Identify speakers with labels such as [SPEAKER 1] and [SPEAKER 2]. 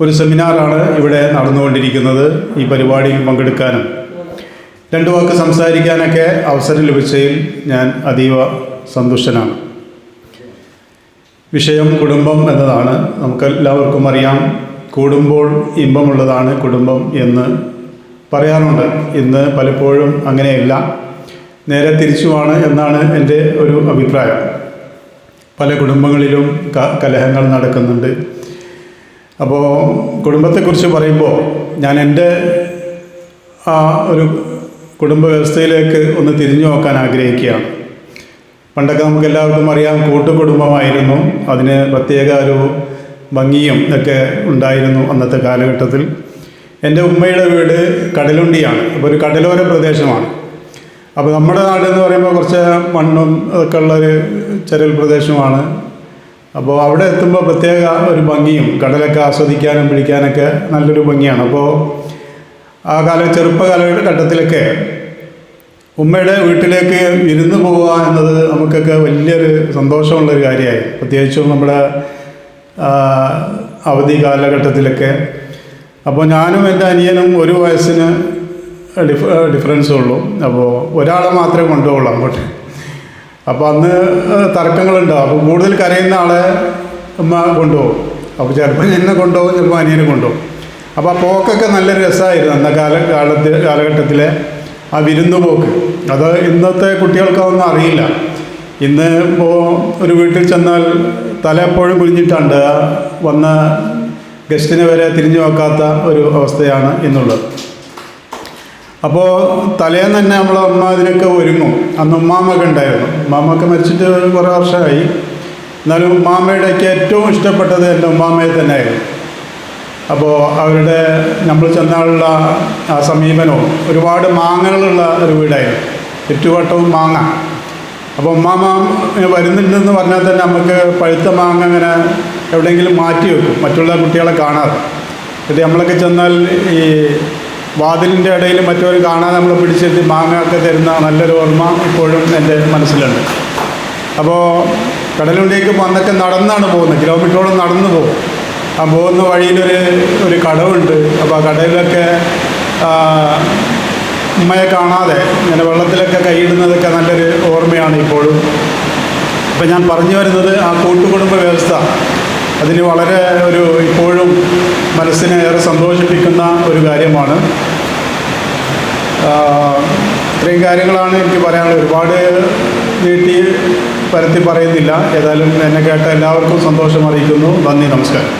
[SPEAKER 1] ഒരു സെമിനാറാണ് ഇവിടെ നടന്നുകൊണ്ടിരിക്കുന്നത്. ഈ പരിപാടിയിൽ പങ്കെടുക്കാനും രണ്ടു വാക്ക് സംസാരിക്കാനൊക്കെ അവസരം ലഭിച്ചതിൽ ഞാൻ അതീവ സന്തുഷ്ടനാണ്. വിഷയം കുടുംബം എന്നതാണ്. നമുക്കെല്ലാവർക്കും അറിയാം കൂടുമ്പോൾ ഇമ്പമുള്ളതാണ് കുടുംബം എന്ന് പറയാറുണ്ട്. ഇന്ന് പലപ്പോഴും അങ്ങനെയല്ല. നേരെ തിരിച്ചുമാണ് എന്നാണ് എന്റെ ഒരു അഭിപ്രായം. പല കുടുംബങ്ങളിലും കലഹങ്ങൾ നടക്കുന്നുണ്ട്. അപ്പോൾ കുടുംബത്തെക്കുറിച്ച് പറയുമ്പോൾ ഞാൻ എന്റെ ആ ഒരു കുടുംബ വ്യവസ്ഥയിലേക്ക് ഒന്ന് തിരിഞ്ഞു നോക്കാൻ ആഗ്രഹിക്കുകയാണ്. പണ്ടൊക്കെ നമുക്ക് എല്ലാവർക്കും അറിയാം കൂട്ടുകുടുംബമായിരുന്നു. അതിന് പ്രത്യേക ഒരു ഭംഗിയും ഒക്കെ ഉണ്ടായിരുന്നു അന്നത്തെ കാലഘട്ടത്തിൽ. എന്റെ ഉമ്മയുടെ വീട് കടലുണ്ടിയാണ്. അപ്പോൾ ഒരു കടലോര പ്രദേശമാണ്. അപ്പോൾ നമ്മുടെ നാട് എന്ന് പറയുമ്പോൾ കുറച്ച് മണ്ണും ഒക്കെ ഉള്ളൊരു ചെറിയ പ്രദേശമാണ്. അപ്പോൾ അവിടെ എത്തുമ്പോൾ പ്രത്യേക ഒരു ഭംഗിയും കടലൊക്കെ ആസ്വദിക്കാനും പിടിക്കാനൊക്കെ നല്ലൊരു ഭംഗിയാണ്. അപ്പോൾ ആ കാല ചെറുപ്പകാലയുടെ ഘട്ടത്തിലൊക്കെ ഉമ്മയുടെ വീട്ടിലേക്ക് വിരുന്ന് പോവുക എന്നത് നമുക്കൊക്കെ വലിയൊരു സന്തോഷമുള്ളൊരു കാര്യമായി. പ്രത്യേകിച്ചും നമ്മുടെ അവധി കാലഘട്ടത്തിലൊക്കെ. അപ്പോൾ ഞാനും എന്റെ അനിയനും ഒരു വയസ്സിന് ഡിഫ ഡിഫറൻസേ ഉള്ളൂ അപ്പോൾ ഒരാളെ മാത്രമേ കൊണ്ടുപോകുള്ളൂ അങ്ങോട്ട്. അപ്പോൾ അന്ന് തർക്കങ്ങളുണ്ടാവും അപ്പോൾ കൂടുതൽ കരയുന്ന ആളെ അമ്മ കൊണ്ടുപോകും. അപ്പോൾ ചിലപ്പോൾ എന്നെ കൊണ്ടുപോകും ചിലപ്പോൾ അനിയനെ കൊണ്ടുപോകും. അപ്പോൾ ആ പോക്കൊക്കെ നല്ല രസമായിരുന്നു അന്ന കാല കാലത്ത് കാലഘട്ടത്തിലെ ആ വിരുന്ന് പോക്ക്. അത് ഇന്നത്തെ കുട്ടികൾക്കൊന്നും അറിയില്ല. ഇന്ന് ഇപ്പോൾ ഒരു വീട്ടിൽ ചെന്നാൽ തല എപ്പോഴും കുഴിഞ്ഞിട്ടുണ്ട് വന്ന ഗസ്റ്റിനെ വരെ തിരിഞ്ഞു നോക്കാത്ത ഒരു അവസ്ഥയാണ് ഇന്നുള്ളത്. അപ്പോൾ തലേന്ന് തന്നെ നമ്മൾ അമ്മ ഒരുങ്ങും. അന്ന് ഉമ്മാമൊക്കെ ഉണ്ടായിരുന്നു. ഉമ്മാമൊക്കെ മരിച്ചിട്ട് കുറേ വർഷമായി. എന്നാലും ഉമ്മാമ്മയുടെയൊക്കെ ഏറ്റവും ഇഷ്ടപ്പെട്ടത് എന്റെ ഉമ്മാമ്മയെ തന്നെയായിരുന്നു. അപ്പോൾ അവരുടെ നമ്മൾ ചെന്നാളുള്ള ആ സമീപനവും ഒരുപാട് മാങ്ങകളുള്ള ഒരു വീടായിരുന്നു. ചുറ്റുവട്ടവും മാങ്ങ. അപ്പോൾ ഇങ്ങനെ വരുന്നുണ്ടെന്ന് പറഞ്ഞാൽ തന്നെ നമുക്ക് പഴുത്ത മാങ്ങ അങ്ങനെ എവിടെയെങ്കിലും മാറ്റി വെക്കും. മറ്റുള്ള കുട്ടികളെ കാണാറ് ഇത് നമ്മളൊക്കെ ചെന്നാൽ ഈ വാതിലിന്റെ ഇടയിൽ മറ്റവർ കാണാൻ നമ്മൾ പിടിച്ചെത്തി മാങ്ങയൊക്കെ തരുന്ന നല്ലൊരു ഓർമ്മ ഇപ്പോഴും എന്റെ മനസ്സിലുണ്ട്. അപ്പോൾ കടലിലേക്ക് അന്നൊക്കെ നടന്നാണ് പോകുന്നത്. കിലോമീറ്ററോളം നടന്നു പോകും. ആ പോകുന്ന വഴിയിലൊരു ഒരു കടവുണ്ട്. അപ്പോൾ ആ കടയിലൊക്കെ ഉമ്മയെ കാണാതെ ഇങ്ങനെ വെള്ളത്തിലൊക്കെ കൈയിടുന്നതൊക്കെ നല്ലൊരു ഓർമ്മയാണ് ഇപ്പോഴും. അപ്പോൾ ഞാൻ പറഞ്ഞു വരുന്നത് ആ കൂട്ടുകുടുംബ വ്യവസ്ഥ. അതിന് വളരെ ഒരു ഇപ്പോഴും മനസ്സിനെ ഏറെ സന്തോഷിപ്പിക്കുന്ന ഒരു കാര്യമാണ്. ഇത്രയും കാര്യങ്ങളാണ് എനിക്ക് പറയാനുള്ളത്. ഒരുപാട് നീട്ടി പരത്തി പറയുന്നില്ല. ഏതായാലും എന്നെ കേട്ട എല്ലാവർക്കും സന്തോഷം അറിയിക്കുന്നു. നന്ദി നമസ്കാരം.